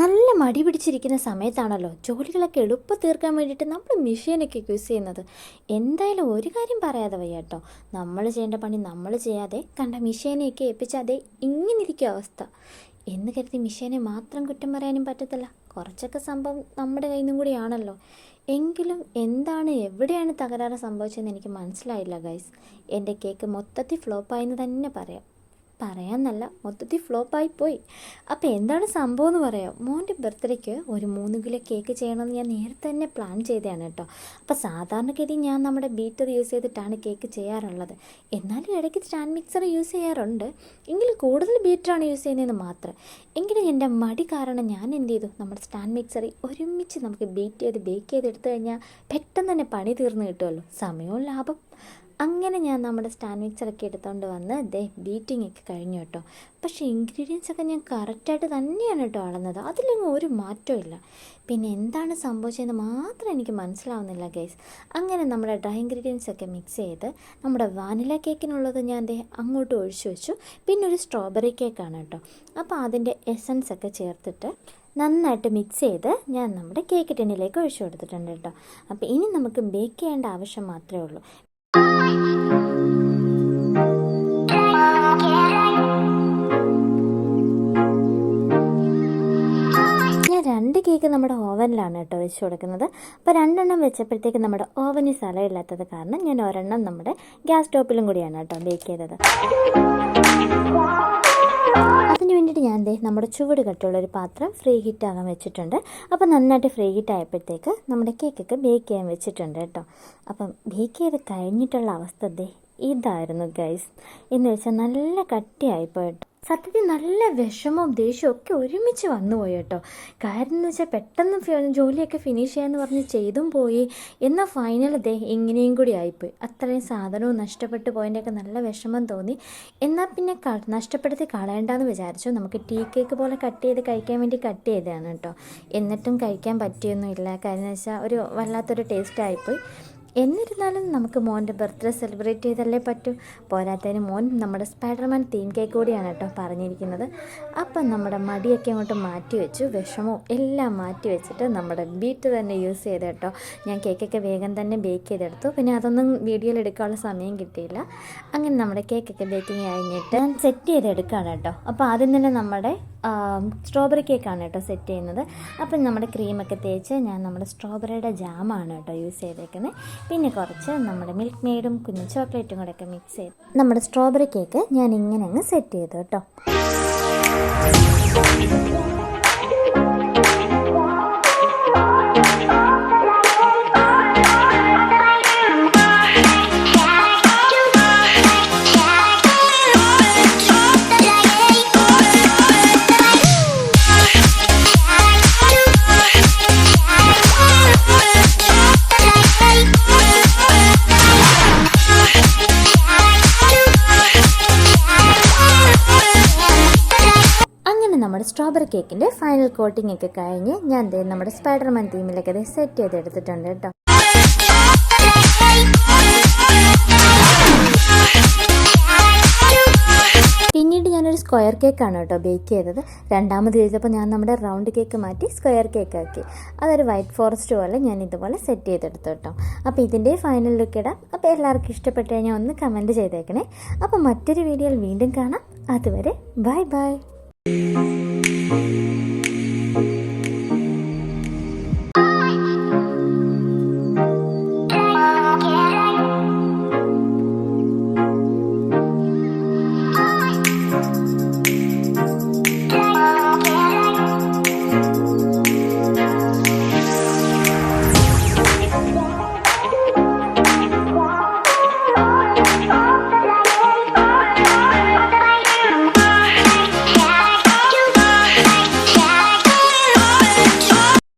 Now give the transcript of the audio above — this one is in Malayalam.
നല്ല മടി പിടിച്ചിരിക്കുന്ന സമയത്താണല്ലോ ജോലികളൊക്കെ എളുപ്പം തീർക്കാൻ വേണ്ടിയിട്ട് നമ്മൾ മെഷീനൊക്കെ യൂസ് ചെയ്യുന്നത്. എന്തായാലും ഒരു കാര്യം പറയാതെ വയ്യ കേട്ടോ. നമ്മൾ ചെയ്യേണ്ട പണി നമ്മൾ ചെയ്യാതെ കണ്ട മെഷീനെയൊക്കെ ഏൽപ്പിച്ചാതെ ഇങ്ങനെ ഇരിക്കും അവസ്ഥ. എന്ന് കരുതി മിഷേനെ മാത്രം കുറ്റം പറയാനും പറ്റത്തില്ല. കുറച്ചൊക്കെ സംഭവം നമ്മുടെ കയ്യിൽ നിന്നും കൂടിയാണല്ലോ. എങ്കിലും എന്താണ് എവിടെയാണ് തകരാറ് സംഭവിച്ചതെന്ന് എനിക്ക് മനസ്സിലായില്ല ഗൈസ് എന്റെ കേക്ക് മൊത്തത്തിൽ ഫ്ലോപ്പായെന്ന് തന്നെ പറയാം. പറയാന്നല്ല മൊത്തത്തിൽ ഫ്ലോപ്പായി പോയി അപ്പോൾ എന്താണ് സംഭവം എന്ന് പറയാം. മോന്റെ ബർത്ത്ഡേക്ക് ഒരു മൂന്ന് കിലോ കേക്ക് ചെയ്യണമെന്ന് ഞാൻ നേരത്തെ തന്നെ പ്ലാൻ ചെയ്തതാണ് കേട്ടോ. അപ്പോൾ സാധാരണഗതി ഞാൻ നമ്മുടെ ബീറ്റർ യൂസ് ചെയ്തിട്ടാണ് കേക്ക് ചെയ്യാറുള്ളത്. എന്നാലും ഇടയ്ക്ക് സ്റ്റാൻഡ് മിക്സർ യൂസ് ചെയ്യാറുണ്ട്. എങ്കിലും കൂടുതൽ ബീറ്ററാണ് യൂസ് ചെയ്യുന്നതെന്ന് മാത്രം. എങ്കിലും എന്റെ മടി കാരണം ഞാൻ എന്ത് ചെയ്തു? നമ്മുടെ സ്റ്റാൻഡ് മിക്സറിൽ ഒരുമിച്ച് നമുക്ക് ബീറ്റ് ചെയ്ത് ബേക്ക് ചെയ്ത് എടുത്തു കഴിഞ്ഞാൽ പെട്ടെന്ന് തന്നെ പണി തീർന്നു കിട്ടുമല്ലോ സമയവും ലാഭം. അങ്ങനെ ഞാൻ നമ്മുടെ സ്റ്റാൻഡ് മിക്സറൊക്കെ എടുത്തുകൊണ്ട് വന്ന് ദേ ബീറ്റിംഗ് ഒക്കെ കഴിഞ്ഞു കേട്ടോ. പക്ഷേ ഇൻഗ്രീഡിയൻസ് ഒക്കെ ഞാൻ കറക്റ്റായിട്ട് തന്നെയാണ് കേട്ടോ അളന്നത്. അതിലൊന്നും ഒരു മാറ്റവും ഇല്ല. പിന്നെ എന്താണ് സംഭവിച്ചതെന്ന് മാത്രം എനിക്ക് മനസ്സിലാവുന്നില്ല ഗൈസ് അങ്ങനെ നമ്മുടെ ഡ്രൈ ഇൻഗ്രീഡിയൻസ് ഒക്കെ മിക്സ് ചെയ്ത് നമ്മുടെ വാനില കേക്കിനുള്ളത് ഞാൻ ദേ അങ്ങോട്ട് ഒഴിച്ചു വെച്ചു. പിന്നെ ഒരു സ്ട്രോബെറി കേക്കാണ് കേട്ടോ. അപ്പോൾ അതിന്റെ എസൻസ് ഒക്കെ ചേർത്തിട്ട് നന്നായിട്ട് മിക്സ് ചെയ്ത് ഞാൻ നമ്മുടെ കേക്ക് ടിന്നിലേക്ക് ഒഴിച്ചു കൊടുത്തിട്ടുണ്ട് കേട്ടോ. അപ്പോൾ ഇനി നമുക്ക് ബേക്ക് ചെയ്യേണ്ട ആവശ്യം മാത്രമേ ഉള്ളൂ. രണ്ട് കേക്ക് നമ്മുടെ ഓവനിലാണ് കേട്ടോ വെച്ച് കൊടുക്കുന്നത്. അപ്പോൾ രണ്ടെണ്ണം വെച്ചപ്പോഴത്തേക്ക് നമ്മുടെ ഓവനിൽ സ്ഥലമില്ലാത്തത് കാരണം ഞാൻ ഒരെണ്ണം നമ്മുടെ ഗ്യാസ് സ്റ്റോപ്പിലും കൂടിയാണ് കേട്ടോ ബേക്ക് ചെയ്തത്. നമ്മുടെ ചുവട് കട്ടുള്ള ഒരു പാത്രം ഫ്രീ ഹീറ്റ് ആകാൻ വെച്ചിട്ടുണ്ട്. അപ്പോൾ നന്നായിട്ട് ഫ്രീ ഹീറ്റ് ആയപ്പോഴത്തേക്ക് നമ്മുടെ കേക്കൊക്കെ ബേക്ക് ചെയ്യാൻ വെച്ചിട്ടുണ്ട് കേട്ടോ. അപ്പം ബേക്ക് ചെയ്ത് കഴിഞ്ഞിട്ടുള്ള അവസ്ഥ ദേ ഇതായിരുന്നു ഗൈസ് എന്ന് വെച്ചാൽ നല്ല കട്ടിയായിപ്പോയി സത്യത്തിൽ നല്ല വിഷമവും ദേഷ്യവും ഒക്കെ ഒരുമിച്ച് വന്നുപോയി കേട്ടോ. കാര്യം എന്ന് വെച്ചാൽ പെട്ടെന്ന് ജോലിയൊക്കെ ഫിനിഷ് ചെയ്യാന്ന് പറഞ്ഞ് ചെയ്തും പോയി. എന്നാൽ ഫൈനൽ ദേ ഇങ്ങനെയും കൂടി ആയിപ്പോയി. അത്രയും സാധനവും നഷ്ടപ്പെട്ടു പോയതിന്റെയൊക്കെ നല്ല വിഷമം തോന്നി. എന്നാൽ പിന്നെ നഷ്ടപ്പെടുത്തി കളയണ്ടെന്ന് വിചാരിച്ചു. നമുക്ക് ടീ കേക്ക് പോലെ കട്ട് ചെയ്ത് കഴിക്കാൻ വേണ്ടി കട്ട് ചെയ്തതാണ് കേട്ടോ. എന്നിട്ടും കഴിക്കാൻ പറ്റിയൊന്നുമില്ല. കാര്യം എന്ന് വെച്ചാൽ ഒരു വല്ലാത്തൊരു ടേസ്റ്റ് ആയിപ്പോയി. എന്നിരുന്നാലും നമുക്ക് മോന്റെ ബർത്ത്ഡേ സെലിബ്രേറ്റ് ചെയ്തല്ലേ പറ്റൂ? പോരാത്തതിന് മോൻ നമ്മുടെ സ്പൈഡർമാൻ തീം കേക്ക് കൂടിയാണ് കേട്ടോ പറഞ്ഞിരിക്കുന്നത്. അപ്പം നമ്മുടെ മടിയൊക്കെ അങ്ങോട്ട് മാറ്റി വെച്ചു. വിഷമവും എല്ലാം മാറ്റി വെച്ചിട്ട് നമ്മുടെ ബീറ്റ് തന്നെ യൂസ് ചെയ്ത് കേട്ടോ. ഞാൻ കേക്കൊക്കെ വേഗം തന്നെ ബേക്ക് ചെയ്തെടുത്തു. പിന്നെ അതൊന്നും വീഡിയോയിൽ എടുക്കാനുള്ള സമയം കിട്ടിയില്ല. അങ്ങനെ നമ്മുടെ കേക്കൊക്കെ ബേക്കിംഗ് കഴിഞ്ഞിട്ട് സെറ്റ് ചെയ്തെടുക്കുകയാണ് കേട്ടോ. അപ്പോൾ ആദ്യം തന്നെ നമ്മുടെ സ്ട്രോബെറി കേക്കാണ് കേട്ടോ സെറ്റ് ചെയ്യുന്നത്. അപ്പം നമ്മുടെ ക്രീമൊക്കെ തേച്ച് ഞാൻ നമ്മുടെ സ്ട്രോബെറിയുടെ ജാമാണ് കേട്ടോ യൂസ് ചെയ്തേക്കുന്നത് പിന്നെ കുറച്ച് നമ്മുടെ മിൽക്ക് മെയ്ഡും കുഞ്ഞു ചോക്ലേറ്റും കൂടെ ഒക്കെ മിക്സ് ചെയ്ത് നമ്മുടെ സ്ട്രോബെറി കേക്ക് ഞാൻ ഇങ്ങനെ അങ്ങ് സെറ്റ് ചെയ്തു കേട്ടോ. സ്ട്രോബെറി കേക്കിന്റെ ഫൈനൽ കോട്ടിംഗ് ഒക്കെ കഴിഞ്ഞ് ഞാൻ നമ്മുടെ സ്പൈഡർമാൻ തീമിലൊക്കെ ദേ സെറ്റ് ചെയ്തെടുത്തിട്ടുണ്ട് കേട്ടോ. പിന്നീട് ഞാനൊരു സ്ക്വയർ കേക്കാണ് കേട്ടോ ബേക്ക് ചെയ്തത്. രണ്ടാമത് ചെയ്തപ്പോൾ ഞാൻ നമ്മുടെ റൗണ്ട് കേക്ക് മാറ്റി സ്ക്വയർ കേക്ക് ആക്കി അതൊരു വൈറ്റ് ഫോറസ്റ്റ് പോലെ ഞാൻ ഇതുപോലെ സെറ്റ് ചെയ്തെടുത്തു കേട്ടോ. അപ്പോൾ ഇതിന്റെ ഫൈനൽ ലുക്ക് ഇടാം. അപ്പോൾ എല്ലാവർക്കും ഇഷ്ടപ്പെട്ട് കഴിഞ്ഞാൽ ഒന്ന് കമന്റ് ചെയ്തേക്കണേ. അപ്പോൾ മറ്റൊരു വീഡിയോയിൽ വീണ്ടും കാണാം. അതുവരെ ബൈ ബൈ